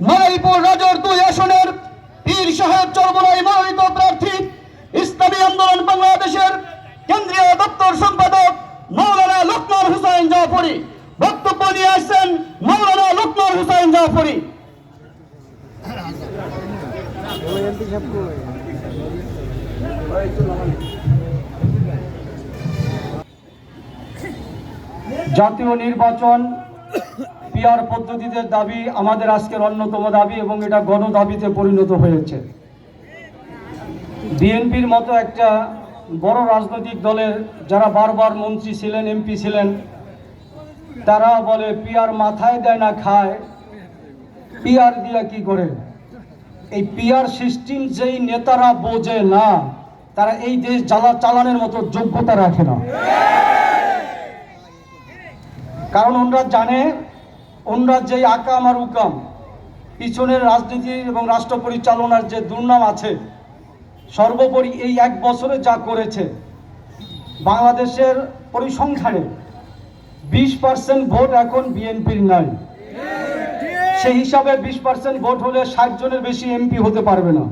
মাদারীপুর রাজর দুই আসনের পীর সাহেব চরমনাই মনোনীত প্রার্থী ইসলামী আন্দোলন বাংলাদেশের কেন্দ্রীয় দপ্তর সম্পাদক মৌলানা লক্ষ্মণ হুসাইন জাফরি। বক্তব্য নিয়ে আসছেন মৌলানা লক্ষ্মণ হুসাইন জাফরি। জাতীয় নির্বাচন পিয়ার পদ্ধতিতে দাবি আমাদের আজকের অন্যতম দাবি এবং এটা গণ দাবিতে পরিণত হয়েছে। বিএনপির মতো একটা বড় রাজনৈতিক দলের যারা বারবার মন্ত্রী ছিলেন, এমপি ছিলেন, তারা বলে পিয়ার মাথায় দেয় না, খায়। পিয়ার দিয়া কি করে? এই পিয়ার সিস্টেম যেই নেতারা বোঝে না, তারা এই দেশ জ্বালা চালানোর মতো যোগ্যতা রাখে না। কারণ ওনরা জানে ওনরা যে আকাম আর উকাম, পিছনের রাজনীতি এবং রাষ্ট্র পরিচালনার যে দুর্নাম আছে, সর্বোপরি এই এক বছরে যা করেছে, বাংলাদেশের পরিসংখ্যানে বিশ পার্সেন্ট ভোট এখন বিএনপির নাই। সেই হিসাবে বিশ পার্সেন্ট ভোট হলে ষাট জনের বেশি এমপি হতে পারবে না।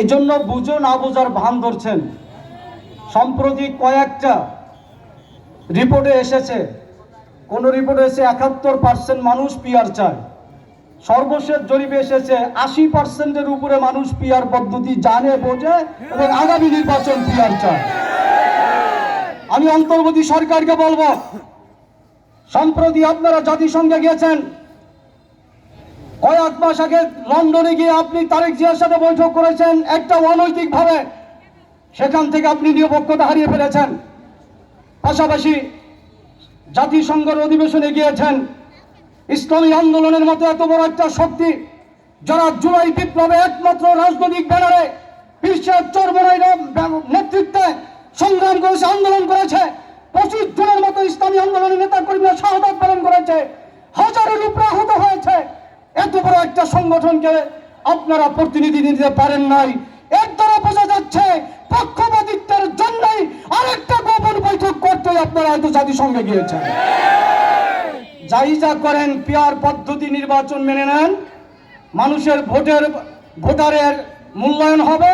এই জন্য বুঝো না বোঝার ভান ধরছেন। সম্প্রতি কয়েকটা রিপোর্টে এসেছে কোন রিপোর্টে এসে একাত্তর পার্সেন্ট মানুষ পিয়ার চায়। সর্বশেষ জরিপে এসেছে, আশি পার্সেন্টের উপরে মানুষ পিয়ার পদ্ধতি জানে, বোঝে এবং আগামী নির্বাচন পিয়ার চায়। আমি অন্তর্বর্তী সরকারকে বলব, সম্প্রতি আপনারা জাতিসংঘে গিয়েছেন। কয়েক মাস আগে লন্ডনে গিয়ে আপনি তারেক জিয়ার সাথে বৈঠক করেছেন, একটা অনৈতিক ভাবে সেখান থেকে আপনি নিরপেক্ষতা হারিয়ে ফেলেছেন। পাশাপাশি জাতিসংঘের অধিবেশনে গিয়েছেন। ইসলামী আন্দোলনের মতো এত বড় একটা শক্তি, যারা জুলাই বিপ্লবে একমাত্র রাজনৈতিক ব্যানারে বিশ্বের চর্মনাইর নেতৃত্বে সংগ্রাম করেছে, আন্দোলন করেছে, পঁচিশ জনের মতো ইসলামী আন্দোলনের নেতা কর্মীরা শাহাদাত পালন করেছে হাজারের উপরে আহত হয়েছে। এত বড় একটা সংগঠনকে আপনারা প্রতিনিধি দিতে পারেন নাই। দ্বারা বোঝা যাচ্ছে পক্ষপাতিত্বের জন্যই আরেকটা গোপন বৈঠক করতে আপনারা হয়তো জাতিসংঘে গিয়েছেন। যাই যা করেন পিয়ার পদ্ধতি নির্বাচন মেনে নেন, মানুষের ভোটের ভোটারের মূল্যায়ন হবে,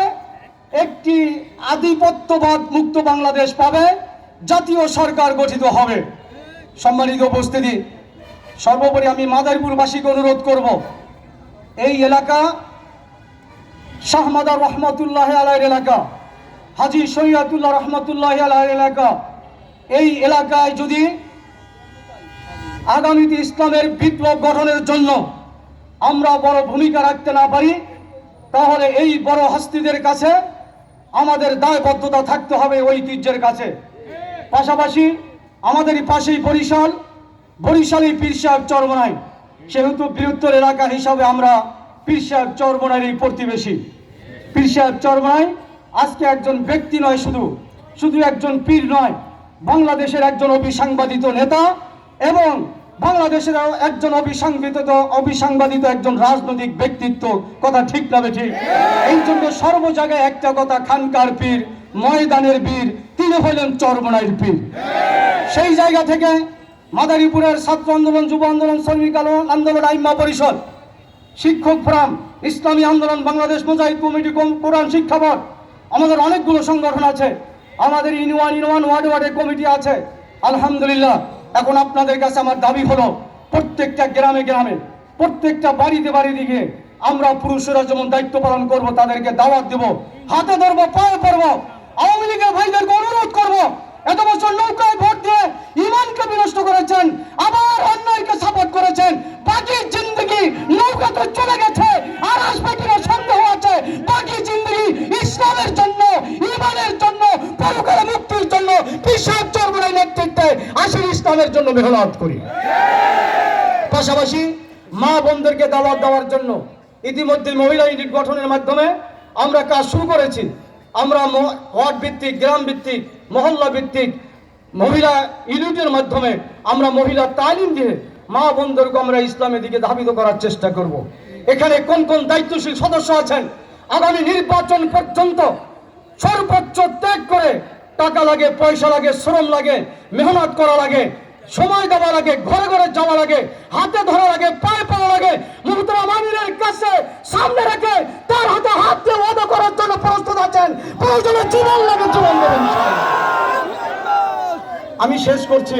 একটি আধিপত্যবাদ মুক্ত বাংলাদেশ পাবে, জাতীয় সরকার গঠিত হবে। সম্মানিত উপস্থিতি, সর্বোপরি আমি মাদারীপুরবাসীকে অনুরোধ করব, এই এলাকা শাহমাদা রহমতুল্লাহ আলাইয়ের এলাকা, হাজি সৈয়াদুল্লাহ রহমতুল্লাহ আলাইয়ের এলাকা। এই এলাকায় যদি আগামীতে ইসলামের বিপ্লব গঠনের জন্য আমরা বড় ভূমিকা রাখতে না পারি, তাহলে এই বড় হস্তিদের কাছে আমাদের দায়বদ্ধতা থাকতে হবে ঐতিহ্যের কাছে। পাশাপাশি আমাদের পাশেই বরিশাল বরিশালী পীর সাহেব চরমনাই, সেহেতু বৃহত্তর এলাকা হিসাবে আমরা পীর সাহেব এই প্রতিবেশী। পীর সাহেব আজকে একজন ব্যক্তি নয় শুধু শুধু একজন পীর নয়, বাংলাদেশের একজন অভিসাংবাদিত নেতা এবং বাংলাদেশের একজন অবিসাংবিত অবিসাংবাদিত একজন রাজনৈতিক ব্যক্তিত্ব। কথা ঠিক না ঠিক? এই জন্য সর্ব জায়গায় একটা কথা, খানকার পীর, ময়দানের বীর, তিনি হলেন চরমনাইয়ের পীর। সেই জায়গা থেকে মাদারীপুরের ছাত্র আন্দোলন, যুব আন্দোলন, শ্রমিক আন্দোলন, আইম্মা পরিষদ শিক্ষক ফোরাম, ইসলামী আন্দোলন, বাংলাদেশ মুজাহিদ কমিটি কম- কোরআন শিক্ষা বোর্ড, আমাদের অনেকগুলো সংগঠন আছে। আমাদের ইনওয়ান ইনওয়ান ওয়ার্ড ওয়ার্ডের কমিটি আছে। আলহামদুলিল্লাহ, এখন আপনাদের কাছে আমার দাবি হলো, প্রত্যেকটা গ্রামে গ্রামে, প্রত্যেকটা বাড়িতে বাড়িতে গিয়ে আমরা পুরুষেরা যেমন দায়িত্ব পালন করব, তাদেরকে দাওয়াত দেব, হাতে ধরবো, পায়ে পড়ব, আওয়ামী লীগের ভাইদেরকে অনুরোধ করব, এত বছর নৌকায় ভোট দিয়ে ইমানকে বিনষ্ট করেছেন, আবার অন্যায়কে সাপোর্ট করেছেন পিসাব চর্মনের নেতৃত্বে আসির ইসলামের জন্য মেহনত করি। পাশাপাশি মা বোনদেরকে দাওয়াত দেওয়ার জন্য ইতিমধ্যে মহিলা ইউনিট গঠনের মাধ্যমে আমরা কাজ শুরু করেছি। আমরা ওয়ার্ড ভিত্তিক, গ্রাম ভিত্তিক, মহল্লা ভিত্তিক, মহিলা ইউনিটের মাধ্যমে আমরা মহিলা তালিম দিয়ে মা বোনদেরকে আমরা ইসলামের দিকে ধাবিত করার চেষ্টা করব। এখানে কোন কোন দায়িত্বশীল সদস্য আছেন? আগামী নির্বাচন পর্যন্ত সর্বোচ্চ ত্যাগ করে টাকা লাগে, পয়সা লাগে, শ্রম লাগে, মেহনত করা লাগে, সময় দেওয়া লাগে, ঘরে ঘরে যাওয়া লাগে, হাতে ধরা লাগে, পায়ে পাওয়া লাগে মুহতরাম সামনে রেখে তার হাতে হাত দিয়ে ওয়াদা করার জন্য প্রস্তুত আছেন। প্রয়োজনে জীবন লাগে, জীবন দেবেন। আমি শেষ করছি।